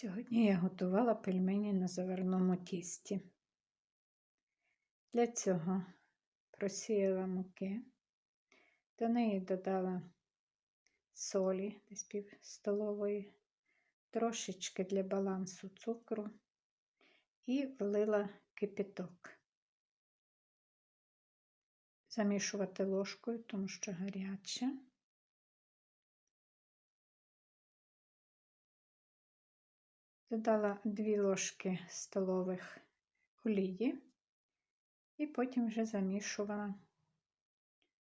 Сьогодні я готувала пельмені на заварному тісті. Для цього просіяла муки, до неї додала солі десь пів столової, трошечки для балансу цукру і влила кипяток. Замішувати ложкою, тому що гаряче. Додала 2 ложки столових олії і потім вже замішувала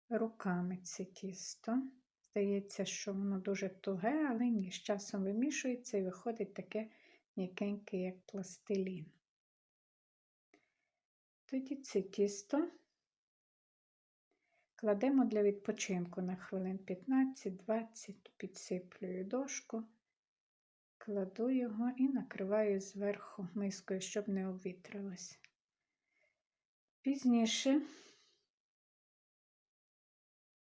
руками це тісто. Здається, що воно дуже туге, але ні, з часом вимішується і виходить таке м'якеньке, як пластилін. Тоді це тісто кладемо для відпочинку на хвилин 15-20, підсиплюю дошку кладу його і накриваю зверху мискою, щоб не обвітрилось. Пізніше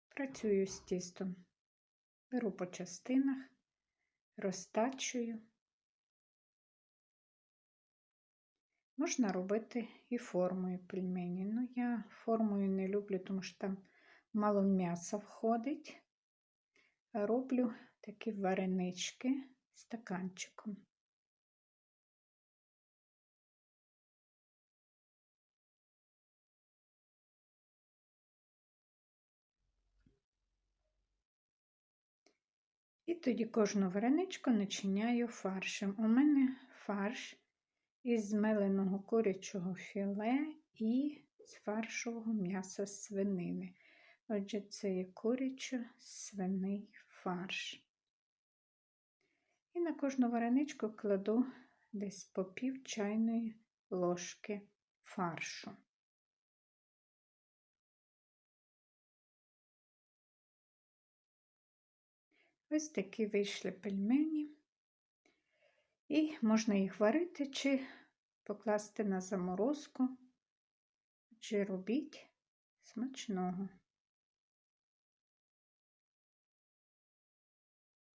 працюю з тістом, беру по частинах, розтачую. Можна робити і формою пельмені. Ну, я формою не люблю, тому що там мало м'яса входить. Роблю такі варенички стаканчиком. І тоді кожну вареничку начиняю фаршем. У мене фарш із змеленого курячого філе і з фаршового м'яса свинини. Отже, це є курячо свиний фарш. І на кожну вареничку кладу десь по пів чайної ложки фаршу. Ось такі вийшли пельмені, і можна їх варити чи покласти на заморозку, чи робіть смачного.